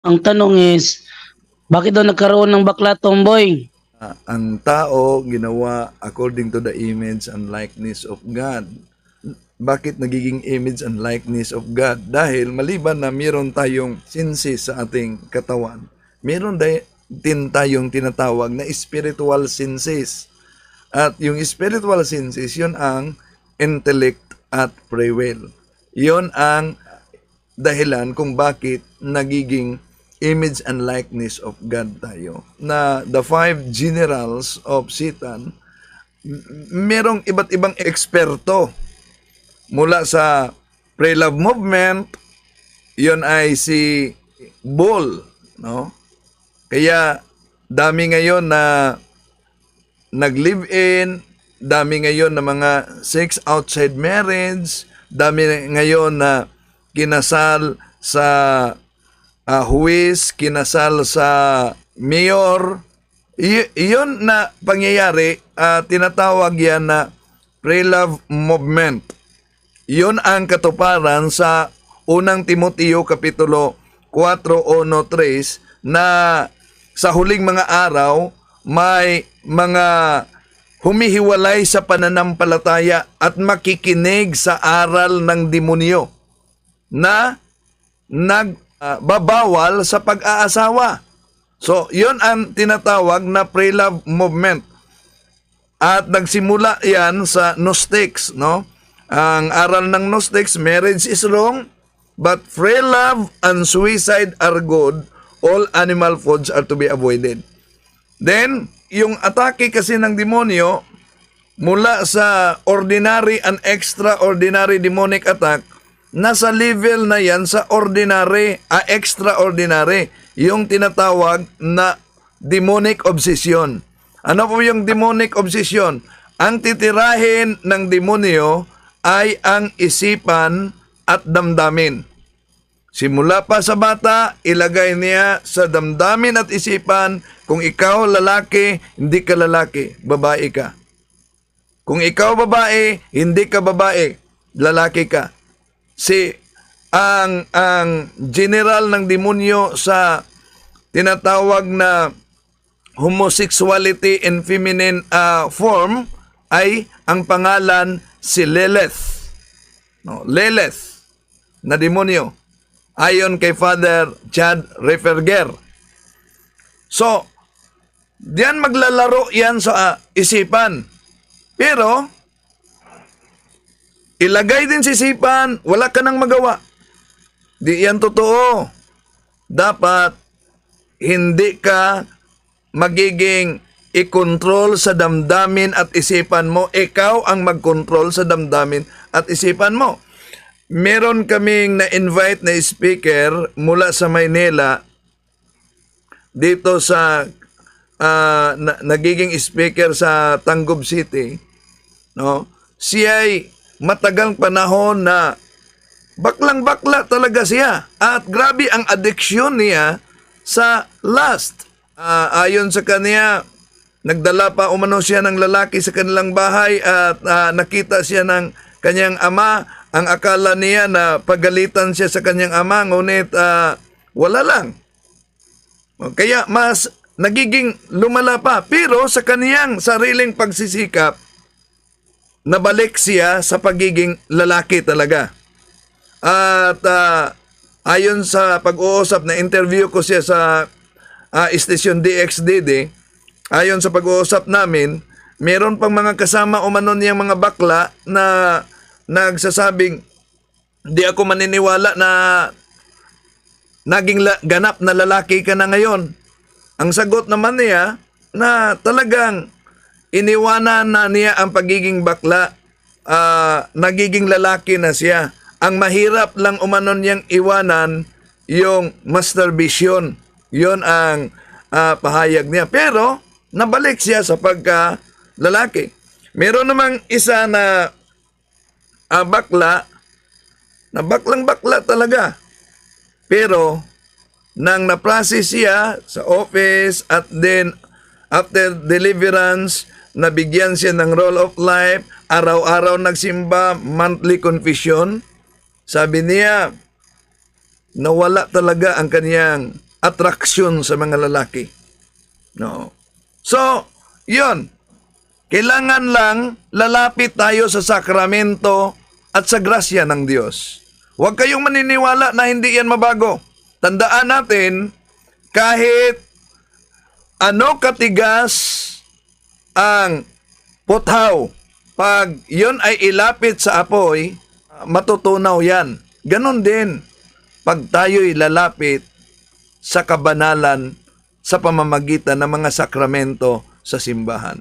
Ang tanong is, bakit daw nagkaroon ng bakla tomboy? Ah, ang tao ginawa according to the image and likeness of God. Bakit nagiging image and likeness of God? Dahil maliban na meron tayong senses sa ating katawan, meron din tayong tinatawag na spiritual senses. At yung spiritual senses, yun ang intellect at free will. Yun ang dahilan kung bakit nagiging image and likeness of God tayo. Na the five generals of Satan, merong iba't ibang eksperto mula sa pre-love movement, yon ay si Bull, no? Kaya dami ngayon na nag-live-in, dami ngayon na mga sex outside marriage, dami ngayon na kinasal sa ah, huwis, kinasal sa mayor. Y- iyon na pangyayari, ah, tinatawag yan na pre-love movement. Iyon ang katuparan sa unang Timoteo Kapitulo 4.1.3 na sa huling mga araw may mga humihiwalay sa pananampalataya at makikinig sa aral ng demonyo na nagbabawal sa pag-aasawa. So, yon ang tinatawag na pre-love movement. At nagsimula yan sa Gnostics, no? Ang aral ng Gnostics, marriage is wrong, but free love and suicide are good. All animal foods are to be avoided. Then, yung atake kasi ng demonyo, mula sa ordinary and extraordinary demonic attack, nasa level na yan sa ordinary a extraordinary, yung tinatawag na demonic obsession. Ano po yung demonic obsession? Ang titirahin ng demonyo ay ang isipan at damdamin. Simula pa sa bata, ilagay niya sa damdamin at isipan, kung ikaw lalaki, hindi ka lalaki, babae ka. Kung ikaw babae, hindi ka babae, lalaki ka. Si ang ang general ng demonyo sa tinatawag na homosexuality in feminine ah, form ay ang pangalan si Lilith. No, Lilith na demonyo ayon kay Father Chad Referger. So, diyan maglalaro yan sa ah, isipan. Pero, ilagay din sa isipan, wala ka nang magawa. Di yan totoo. Dapat, hindi ka magiging i-control sa damdamin at isipan mo. Ikaw ang mag-control sa damdamin at isipan mo. Meron kaming na-invite na speaker mula sa Maynila dito sa ah, na- nagiging speaker sa Tanggob City. No? Siya ay matagang panahon na baklang bakla talaga siya. At grabe ang addiction niya sa lust. Ah, ayon sa kanya, nagdala pa umano siya ng lalaki sa kanilang bahay at ah, nakita siya ng kanyang ama. Ang akala niya na pagalitan siya sa kanyang ama, ngunit ah, wala lang. Kaya mas nagiging lumala pa. Pero sa kaniyang sariling pagsisikap, nabalik siya sa pagiging lalaki talaga. At ah, ayon sa pag-uusap na interview ko siya sa ah, istasyon DXDD, ayon sa pag-uusap namin, meron pang mga kasama umano niyang mga bakla na nagsasabing, di ako maniniwala na naging la- ganap na lalaki ka na ngayon. Ang sagot naman niya na talagang iniwanan na niya ang pagiging bakla, ah, nagiging lalaki na siya. Ang mahirap lang umanon niyang iwanan yung masturbation. Yon ang ah, pahayag niya. Pero nabalik siya sa pagka lalaki. Meron namang isa na ah, bakla na baklang bakla talaga. Pero, nang na-process siya sa office at then after deliverance, nabigyan siya ng role of life, araw-araw nagsimba, monthly confession, sabi niya, nawala talaga ang kaniyang atraksyon sa mga lalaki. No. So, 'yon. Kailangan lang lalapit tayo sa sakramento at sa grasya ng Diyos. Huwag kayong maniniwala na hindi yan mabago. Tandaan natin, kahit ano katigas ang puthaw, pag yon ay ilapit sa apoy, matutunaw yan. Ganon din, pag tayo'y lalapit sa kabanalan sa pamamagitan ng mga sakramento sa simbahan.